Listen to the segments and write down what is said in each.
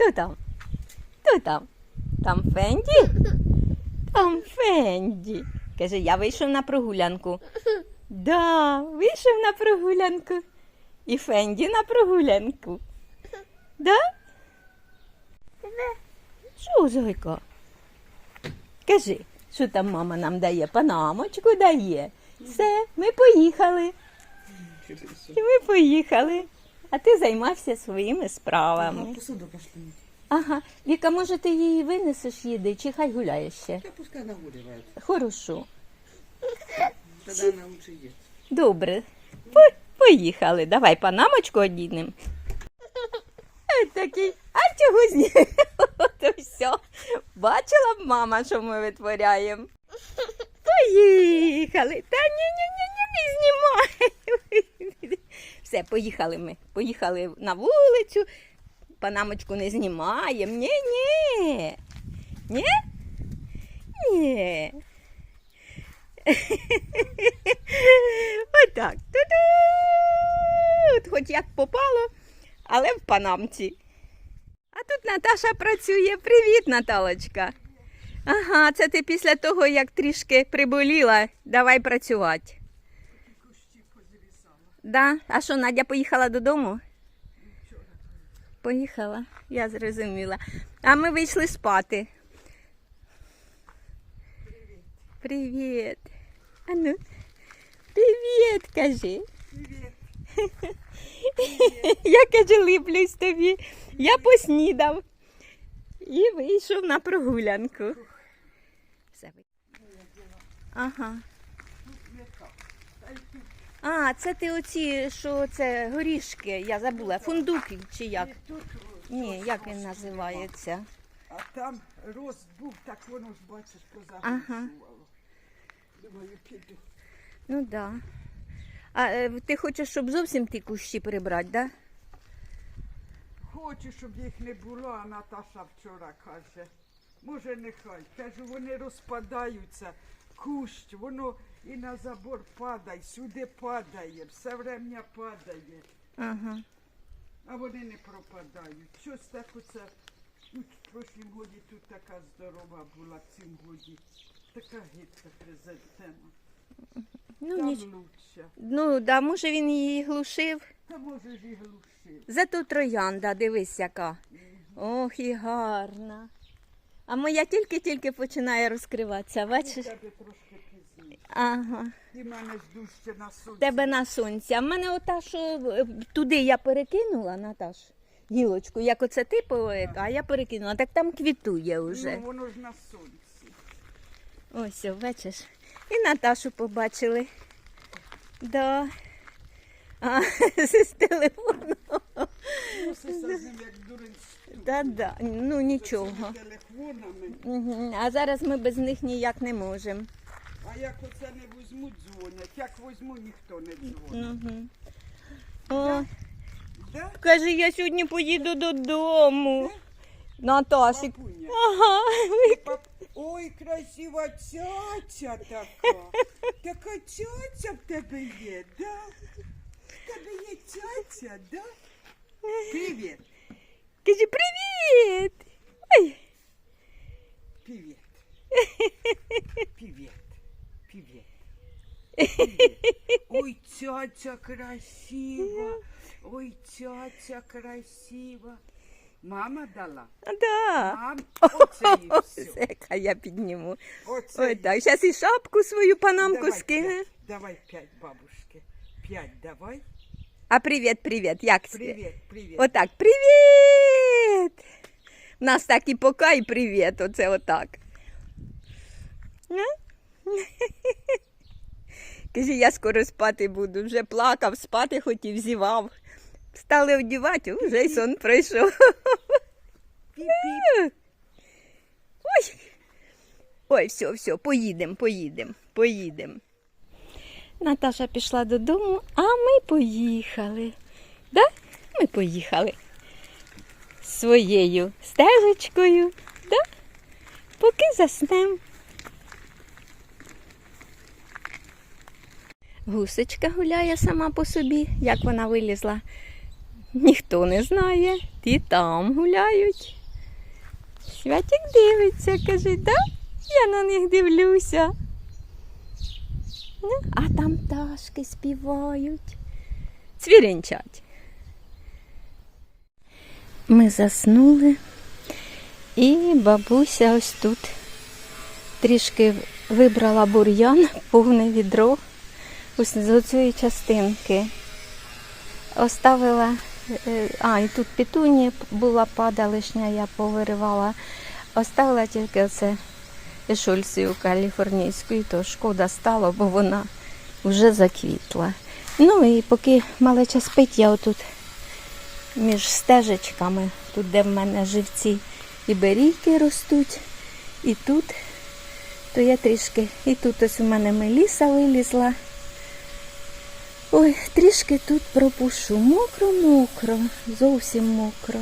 Хто там? Хто там? Там Фенді? Там Фенді. Каже, я вийшов на прогулянку. Да, вийшов на прогулянку. І Фенді на прогулянку. Да? Що? Кажи, що там мама нам дає? Панамочку дає. Все, ми поїхали. Ми поїхали. А ти займався своїми справами. Посуду пошли. Ага. Віка, може, ти її винесеш їди, чи хай гуляє ще? Да пускай нагуливает. Хорошо. Тогда она лучше ест. Добре. По- поїхали. Давай панамочку одінем. Такий, а чого? От і все. Бачила б мама, що ми витворяємо. Поїхали. Та ні, ні, ні, ні, не знімай. Все, поїхали ми. Поїхали на вулицю. Панамочку не знімаємо. Ні, ні. Ні? Ні. Отак. Ту-ду! Хоч як попало, але в панамці. А тут Наташа працює. Привіт, Наталочка. Ага, це ти після того, як трішки приболіла. Давай працювати. Да? А що, Надя поїхала додому? Поїхала, я зрозуміла. А ми вийшли спати. Привіт. А ну, привіт, кажи. Привет. Я каже, липлюсь тобі. Я поснідав і вийшов на прогулянку. Ага. А, це ти оці, що це горішки, я забула, фундуки чи як? І тут Ні, як він називається? А там рост був, так воно ж бачиш Ага. Думаю, піду. Ну да. А е, ти хочеш, щоб зовсім ті кущі прибрати, да? Хочу, щоб їх не було, а Наташа вчора каже. Може, нехай. Кажу, вони розпадаються. Кущ, воно і на забор падає, сюди падає, все время падає. Ага. А вони не пропадають. Щось так оце. Ну, в прошлім годі тут така здорова була, в цім годі. Така гидка презентема. Ну, Там ніч... лучше. ну да, може він її глушив. Та може ж і глушив. Зато троянда, дивись яка. Ох, і гарна. А моя тільки-тільки починає розкриватися, У бачиш? тебе трошки. Ага. Ти мене ж дужче на сонці. Тебе на сонці. А в мене ота, що е, туди я перекинула, Наташ, гілочку, як оце ти поет, а я перекинула, так там квітує вже. Ну, воно ж на сонці. Ось, о, бачиш. І Наташу побачили. Да. А, з телефону. З ним як дурень. Да, да. Ну нічого. Телефонами. Угу. А зараз ми без них ніяк не можемо. А як оце не візьмуть, дзвонять. Як візьму, ніхто не дзвонить. Угу. О, Да? каже, я сьогодні поїду додому. Наташик. Папуня. Ага. Пап- Ой, красива цяця така. Така цяця в тебе є, да? В тебе є цяця, да? Привіт. Каже, привіт. Ой. Привіт. Привіт. Привіт. Ой, цяця красива. Ой, цяця красива. Мама дала. Да. Мам, оце і все. Все, хай я підніму. Оце Ой, і так, зараз і шапку свою панамку Давай скине. п'ять, Давай п'ять, бабушки. П'ять давай. А привіт, привіт. Як це? Привіт, привіт. Отак, привіт! У нас так і пока, і привіт. Оце отак. Ну? Каже, я скоро спати буду. Вже плакав, спати хотів, зівав. Стали одівати, вже й сон пройшов. Ой. Ой, все, все, поїдемо, поїдемо, поїдемо. Наташа пішла додому, а ми поїхали. Да? Ми поїхали своєю стежечкою, да? поки заснемо. Гусечка гуляє сама по собі, як вона вилізла ніхто не знає. Ті там гуляють. Святик дивиться, каже, да? Я на них дивлюся. Ну, А там пташки співають. Цвірінчать. Ми заснули, і бабуся ось тут трішки вибрала бур'ян, повне відро ось з цієї частинки. Оставила, е, а, і тут петунія була падалишня, я повиривала. Оставила тільки оце ешольцію каліфорнійську, і то шкода стало, бо вона вже заквітла. Ну і поки малеча спить, я отут між стежечками, тут, де в мене живці і берійки ростуть, і тут, то я трішки, і тут ось у мене меліса вилізла. Ой, трішки тут пропушу. Мокро-мокро, зовсім мокро.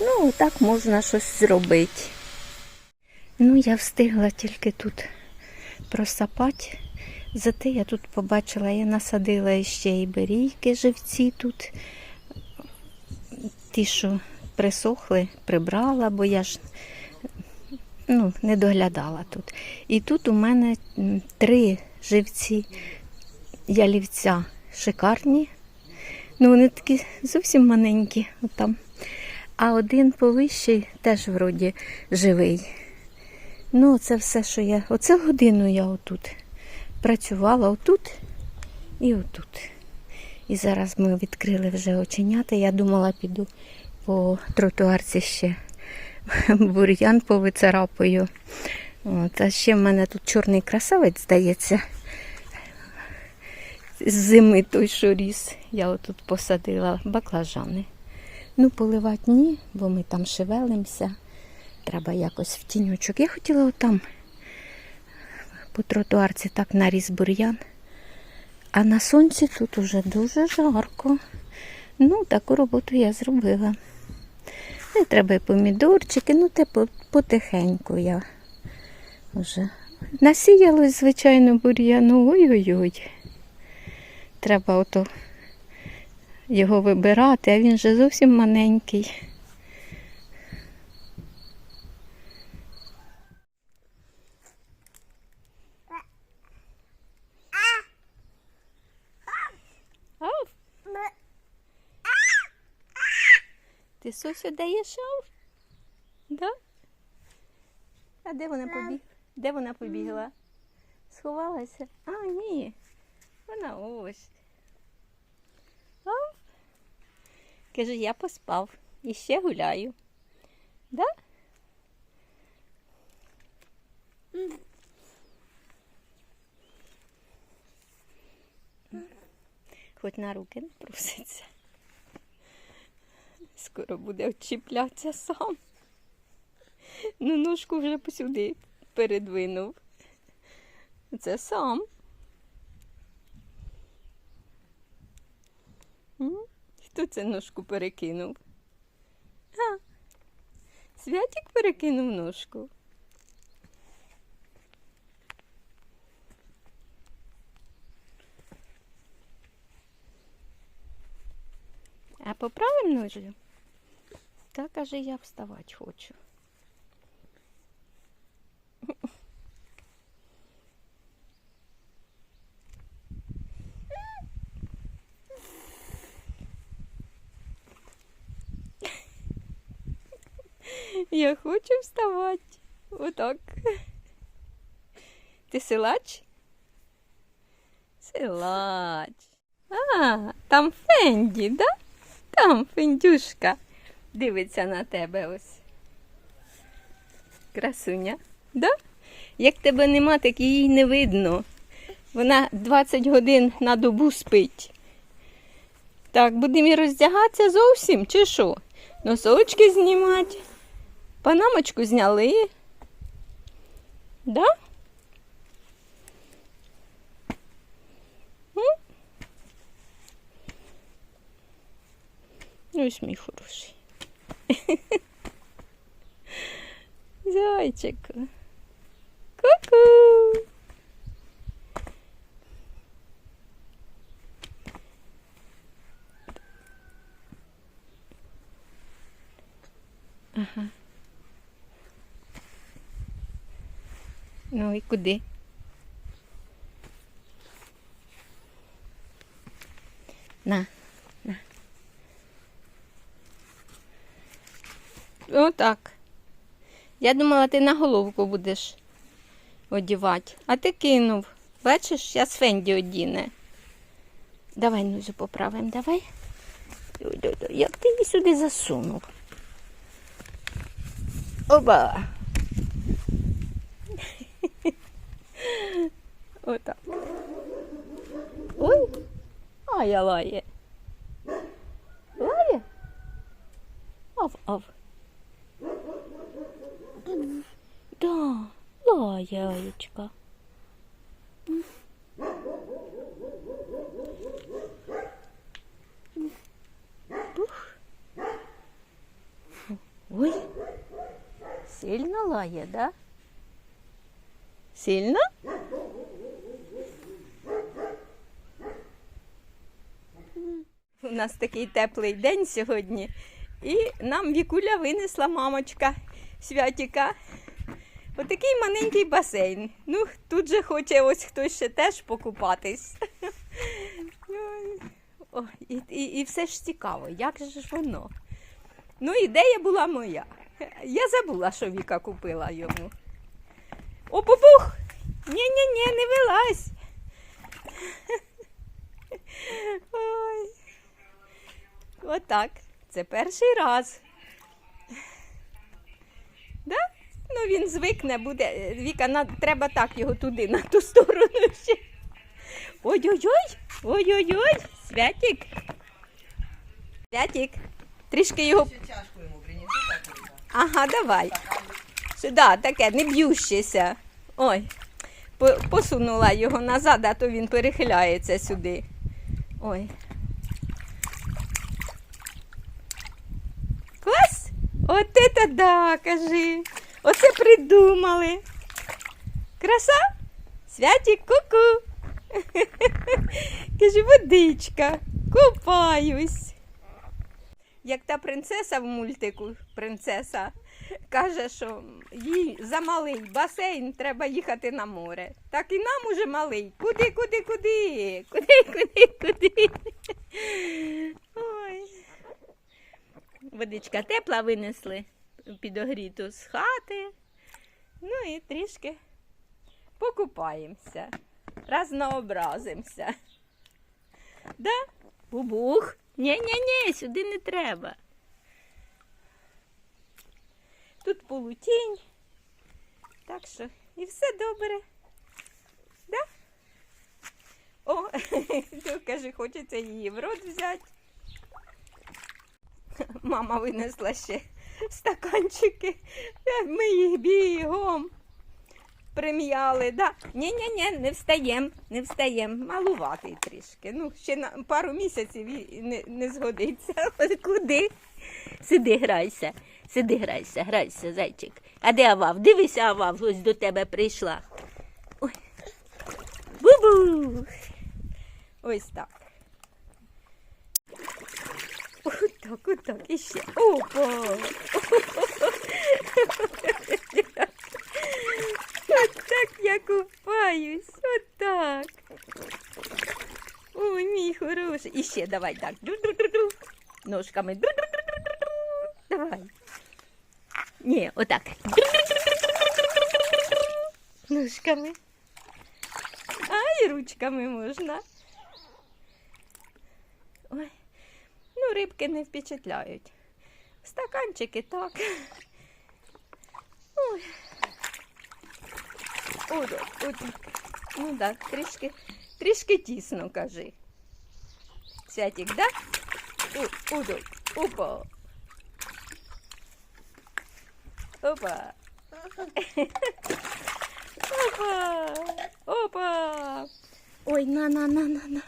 Ну, так можна щось зробити. Ну, я встигла тільки тут просапати. Зате я тут побачила, я насадила ще і берійки живці тут. Ті, що присохли, прибрала, бо я ж ну, не доглядала тут. І тут у мене три живці ялівця шикарні. Ну, вони такі зовсім маленькі. Отам. А один повищий теж вроді живий. Ну, це все, що я. Оце годину я отут працювала отут і отут. І зараз ми відкрили вже оченята. Я думала, піду по тротуарці ще бур'ян повицарапаю. От, а ще в мене тут чорний красавець, здається. З зими той, що ріс. Я отут посадила баклажани. Ну, поливати ні, бо ми там шевелимося. Треба якось в тіньочок. Я хотіла отам по тротуарці так наріс бур'ян. А на сонці тут уже дуже жарко. Ну, таку роботу я зробила. Не треба і помідорчики, ну те потихеньку я вже. Насіялось, звичайно, бур'яну. Ой-ой-ой. Треба ото його вибирати, а він же зовсім маленький. Ти Сосю даєш ау? Да? А де вона побігла? Де вона побігла? Сховалася? А, ні. Вона ось. Ау. Каже, я поспав і ще гуляю. Да? Хоч на руки не проситься. Скоро буде вчіплятися сам. Ну, ножку вже посюди передвинув. Це сам. Хто це ножку перекинув? А, Святік перекинув ножку. А поправим ножю? Та каже, я вставати хочу. Я хочу вставати. Отак. Ти силач? Силач. А, там Фенді, да? Там Фендюшка дивиться на тебе ось. Красуня, да? Як тебе нема, так її не видно. Вона 20 годин на добу спить. Так, будемо роздягатися зовсім, чи що? Носочки знімати. Панамочку зняли. Да? Ну Ось мій хороший. Зайчику. Ку-ку. Ага. Ну куди? На, на. Отак. Я думала, ти на головку будеш одівати, а ти кинув. Бачиш, зараз Фенді одіне. Давай нозу поправимо, давай. Як ти її сюди засунув? Оба. Отак. Ой. Ай, я лає. Лає? Ав, ав. Да, лає, Аєчка. Бух. Ой, сильно лає, да? Сильно? У нас такий теплий день сьогодні. І нам Вікуля винесла мамочка Святіка. Отакий маленький басейн. Ну, тут же хоче ось хтось ще теж покупатись. О, і, і, і все ж цікаво, як же ж воно. Ну, ідея була моя. Я забула, що Віка купила йому. О, бубух! Ні-ні-ні, не вилазь. Ой. Отак. Це перший раз. Да? Ну він звикне, буде. Віка, на, треба так його туди, на ту сторону ще. Ой-ой-ой! Ой-ой-ой! Святік! Святік! Трішки його. Ага, давай. Сюди, таке, не б'ющеся. Ой. Посунула його назад, а то він перехиляється сюди. Ой. Клас? От це да, кажи. Оце придумали. Краса? Святік, ку-ку. Каже, водичка, купаюсь. Як та принцеса в мультику, принцеса, каже, що їй замалий басейн, треба їхати на море. Так і нам уже малий. Куди, куди, куди? Куди, куди, куди? Ой. Водичка тепла винесли підогріту з хати. Ну і трішки покупаємося, разнообразимося. Да? Бубух. Ні-ні-ні, сюди не треба. Тут полутінь. Так що і все добре. Да? О, каже, хочеться її в рот взяти. Мама винесла ще стаканчики. Ми їх бігом прим'яли. Да? Ні-ні-ні, не встаєм, не встаєм. Малуватий трішки. Ну, ще на пару місяців і не, не згодиться. Куди? Сиди, грайся, сиди, грайся, грайся, зайчик. А де Авав? Дивися, Авав, ось до тебе прийшла. Бу-бу. Ось так. Отак, отак, іще. Опа! Отак я купаюсь. Отак. Ой, мій хороший. І ще давай так. Ду-ду-ду-ду. Ножками. Ду-ду-ду-ду-ду. Давай. Ні, отак. Ножками. А, і ручками можна. Ой. Ну, рибки не впечатляють. Стаканчики так. Ой. О, да, о, так. Ну так, трішки, трішки тісно, кажи. Святик, да? О, о, да. Опа. Опа. Опа. Опа. Ой, на, на, на, на, на.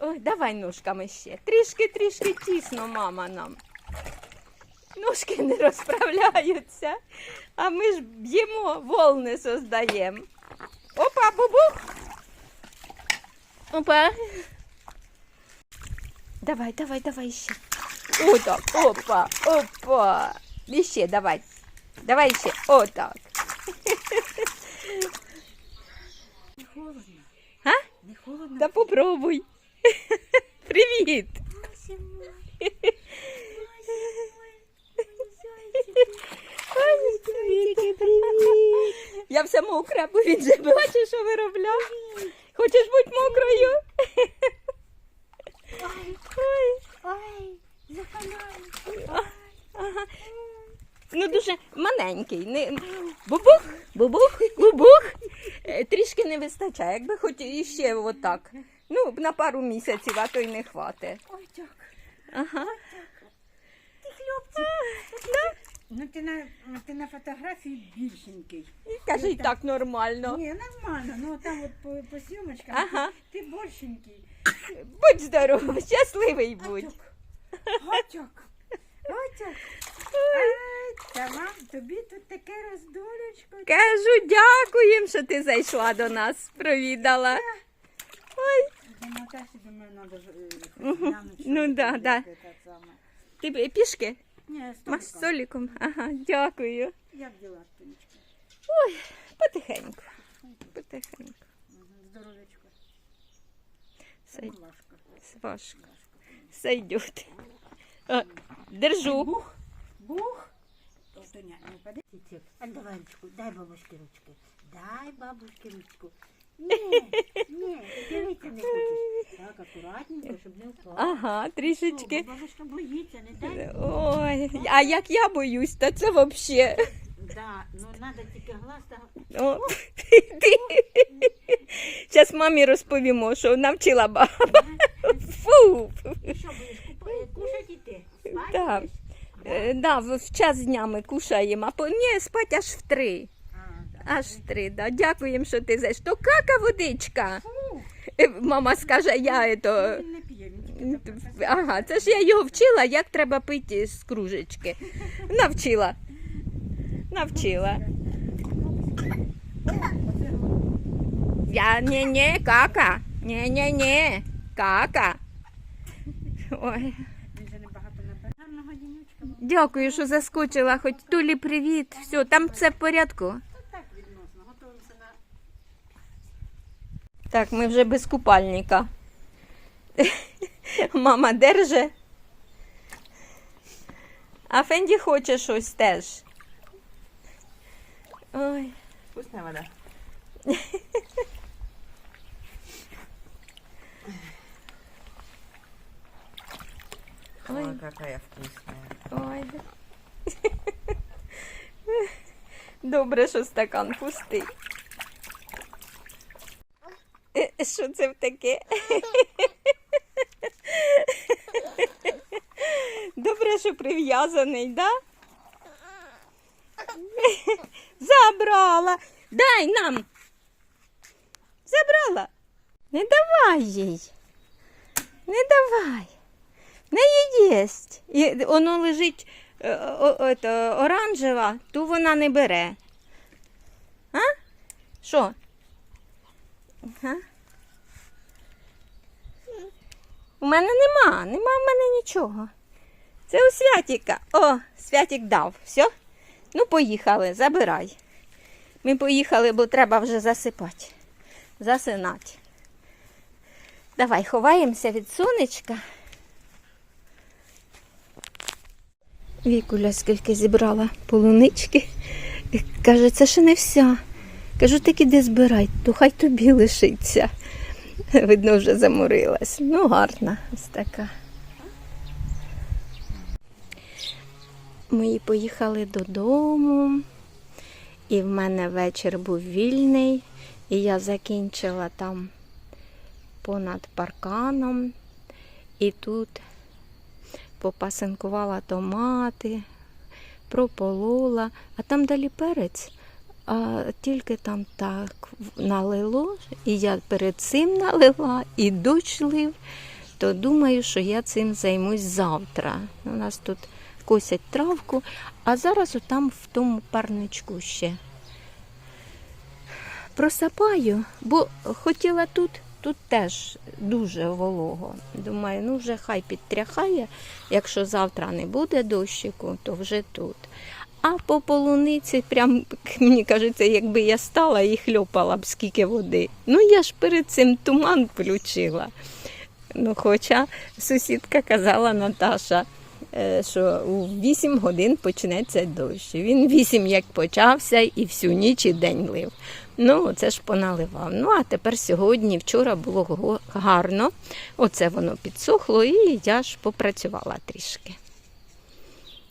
Ой, давай ножками ще. Трішки, трішки тісно, мама нам. Ножки не розправляються, а ми ж б'ємо, волни создаємо. Опа, бубух. Опа. Давай, давай, давай ще. Отак. Опа, опа. І ще давай. Давай ще. Отак. Не холодно. А? Не холодно. Та попробуй. Привіт. Ой, привіт, привіт. Я вся мокра, бо він же бачиш, що виробляв. Хочеш бути мокрою? Ой. Ой. Ага. Ну, дуже маленький. Не... Бубух, бубух, бубух. Е, Трішки не вистачає, якби хоч іще отак. Ну, на пару місяців, а то й не хватить. Ой, так. Ага. Ти хлопчик. Ну ти на, ти на фотографії більшенький. І каже, і так нормально. Ні, нормально. Ну там от по, по зйомочкам Ага. ти більшенький. Будь здоровий, щасливий будь. Гатяк. Гатяк. Ай, Та вам тобі тут таке роздолечко. Кажу, дякуємо, що ти зайшла до нас, провідала. Ой, думаю, треба е, глянути. Ну що да, це да. ти пішки? Ні, з столиком. столиком? Ага, дякую. Як діла, Тонечка? Ой, потихеньку. Потихеньку. Мгм, Здоровечко. Сей- Важко. Важко. Сойдет. А, Держу. Бух, бух. Тоня, не впади. А дай бабушке ручку. Дай бабушке ручку. Ні, ні, дивитися не хочеш. Так, акуратненько, щоб не впав. Ага, трішечки. Бабушка боїться, не дай. Ой, а як я боюсь, то це взагалі. Да, ну треба тільки глаз та... О. Зараз мамі розповімо, що навчила баба. Фу. І що будеш купа- кушати іти? Спати Да. будеш? Е, Да, в в час дня ми кушаємо, а по ні, спать аж в три. Аж три, да. Дякуємо, що ти зайш. То кака водичка. Е, Мама скаже, я то. Так Ага, це ж я його вчила, як треба пити з кружечки. Навчила. Навчила. Я не не кака. Не не не кака. Ой. Дякую, що заскочила. Хоч Тулі, привіт. Все, там все в порядку. Ну, Так відносно, готуємося на... Так, ми вже без купальника. Мама держи. А Фенді хоче щось теж. Ой. Вкусная вода. Ой. Ой, какая вкусная. Ой. Добре, що стакан пустий. Е, Що це таке? Добре, що прив'язаний, да? Забрала. Дай нам. Забрала. Не давай їй. Не давай. В неї єсть. І воно лежить е, о, о, оранжева, ту вона не бере. А? Що? У мене нема, нема в мене нічого. Це у Святіка. О, Святік дав. Все? Ну, поїхали, забирай. Ми поїхали, бо треба вже засипати. Засинати. Давай, ховаємося від сонечка. Вікуля скільки зібрала полунички. Каже, це ще не вся. Кажу, так іди збирай, то хай тобі лишиться. Видно, вже заморилась. Ну, гарна ось така. Ми поїхали додому, і в мене вечір був вільний, і я закінчила там понад парканом. І тут попасинкувала томати, прополола, а там далі перець. А тільки там так налило, і я перед цим налила, і дощ лив, то думаю, що я цим займусь завтра. У нас тут косять травку, а зараз отам в тому парничку ще просапаю, бо хотіла тут тут теж дуже волого. Думаю, ну вже хай підтряхає. Якщо завтра не буде дощику, то вже тут. А по полуниці, прям мені кажеться, якби я стала і хльопала б скільки води. Ну я ж перед цим туман включила. Ну, хоча сусідка казала Наташа, е, що у 8 годин почнеться дощ. Він 8 як почався і всю ніч і день лив. Ну, це ж поналивав. Ну, а тепер сьогодні, вчора було гарно. Оце воно підсохло, і я ж попрацювала трішки.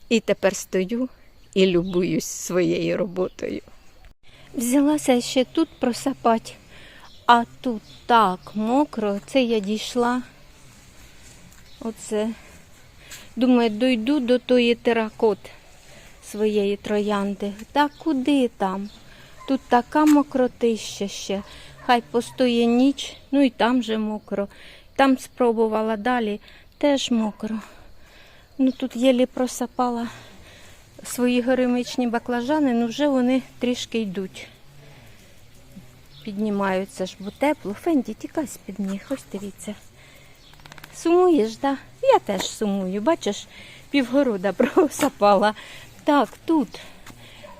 І тепер стою і любуюсь своєю роботою. Взялася ще тут просапати, а тут так мокро, це я дійшла. Оце. Думаю, дойду до тої теракот своєї троянди. Та куди там? Тут така мокротища ще. Хай постоє ніч, ну і там же мокро. Там спробувала далі, теж мокро. Ну тут єлі просапала свої горемичні баклажани, ну вже вони трішки йдуть. Піднімаються ж, бо тепло. Фенді, тікай з-під них, ось дивіться. Сумуєш, да? Я теж сумую. Бачиш, півгорода просапала. Так, тут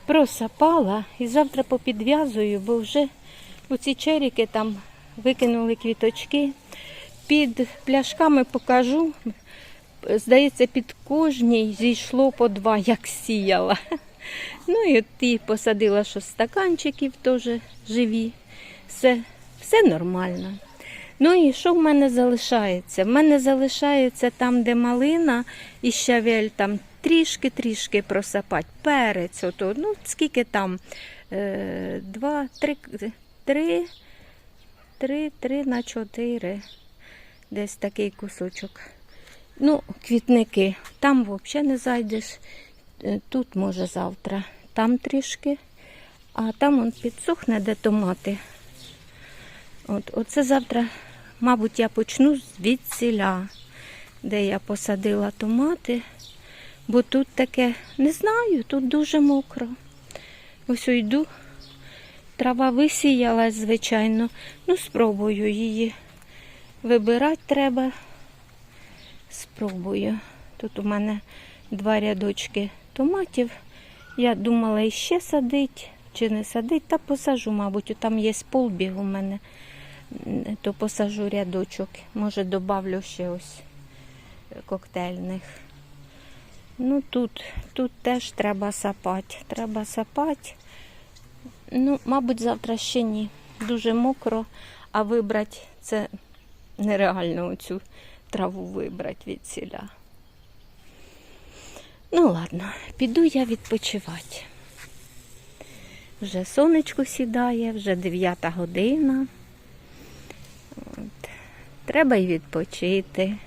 просапала і завтра попідв'язую, бо вже оці черіки там викинули квіточки. Під пляшками покажу. Здається, під кожній зійшло по два, як сіяла. Ну і от посадила, що стаканчиків теж живі. Все, все нормально. Ну і що в мене залишається? В мене залишається там, де малина і щавель, там трішки-трішки просапати. Перець, ото, ну скільки там? Е, два, три, три, три, три на чотири. Десь такий кусочок. Ну, квітники. Там взагалі не зайдеш. Е, Тут може завтра. Там трішки. А там он підсохне, де томати. От, оце завтра, мабуть, я почну звідсіля, де я посадила томати. Бо тут таке, не знаю, тут дуже мокро. Ось йду. Трава висіялась, звичайно. Ну, спробую її. Вибирати треба. Спробую. Тут у мене два рядочки томатів. Я думала іще садить чи не садить, та посажу, мабуть, там є полбіг у мене, то посажу рядочок. Може, добавлю ще ось коктейльних. Ну тут, тут теж треба сапати. Треба сапати. Ну, мабуть, завтра ще ні. Дуже мокро, а вибрати це нереально оцю траву вибрати від ціля. Ну ладно, піду я відпочивати. Вже сонечко сідає, вже 9 година. От. Треба й відпочити.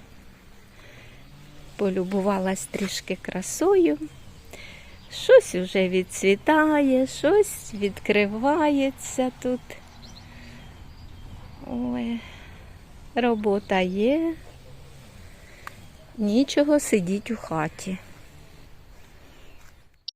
Полюбувалась трішки красою. Щось вже відцвітає, щось відкривається тут. Ой, робота є. Нічого сидіть у хаті.